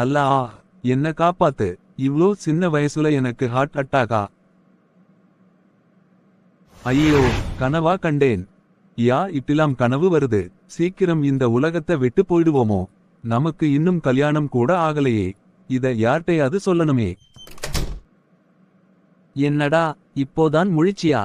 அல்லா என்ன காப்பாத்து. இவ்ளோ சின்ன வயசுல எனக்கு ஹார்ட் அட்டாக்கா ஐயோ கனவா கண்டேன். யா இப்படிலாம் கனவு வருது. சீக்கிரம் இந்த உலகத்தை விட்டு போயிடுவோமோ? நமக்கு இன்னும் கல்யாணம் கூட ஆகலையே. இத யார்கிட்டையாவது சொல்லணுமே? என்னடா இப்போதான் முழிச்சியா?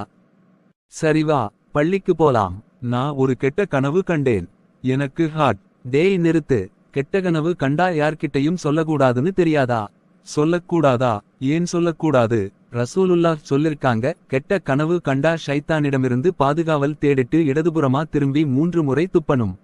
சரி வா பள்ளிக்கு போலாம். நான் ஒரு கெட்ட கனவு கண்டேன். எனக்கு ஹார்ட் டேய் நிறுத்து. கெட்ட கனவு கண்டா யார்கிட்டயும் சொல்லக்கூடாதுன்னு தெரியாதா? சொல்லக்கூடாதா? ஏன் சொல்லக்கூடாது? ரசூலுல்லாஹ் சொல்லிருக்காங்க கெட்ட கனவு கண்டா ஷைத்தானிடமிருந்து பாதுகாவல் தேடிட்டு இடதுபுறமா திரும்பி மூன்று முறை துப்பணும்.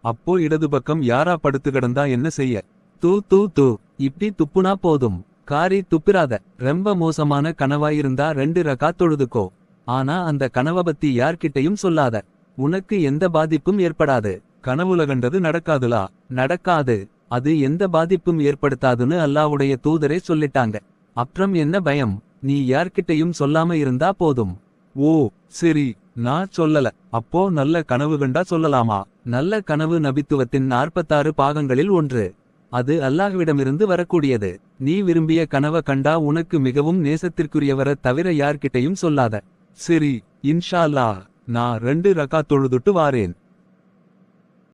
அப்போ இடது பக்கம் யாரா படுத்து கிடந்தா என்ன செய்ய? தூ தூ தூ. இப்படி துப்புனா போதும். காரி துப்பிராத. ரொம்ப மோசமான கனவாயிருந்தா ரெண்டு ரகா தொழுதுக்கோ. ஆனா அந்த கனவ பத்தி யார்கிட்டயும் சொல்லாத. உனக்கு எந்த பாதிப்பும் ஏற்படாது. கனவுல கண்டது நடக்காதுலா? நடக்காது. அது எந்த பாதிப்பும் ஏற்படுத்தாதுன்னு அல்லாவுடைய தூதரே சொல்லிட்டாங்க. அப்புறம் என்ன பயம்? நீ யார்கிட்டயும் சொல்லாம இருந்தா போதும். ஓ சரி. நான் சொல்லல. அப்போ நல்ல கனவு கண்டா சொல்லலாமா? நல்ல கனவு நபித்துவத்தின் நாற்பத்தாறு பாகங்களில் ஒன்று. அது அல்லாஹ்விடமிருந்து வரக்கூடியது. நீ விரும்பிய கனவ கண்டா உனக்கு மிகவும் நேசத்திற்குரியவர தவிர யார்கிட்டயும் சொல்லாத. சரி இன்ஷா அல்லாஹ். நான் ரெண்டு ரகா தொழுதுட்டு வாரேன்.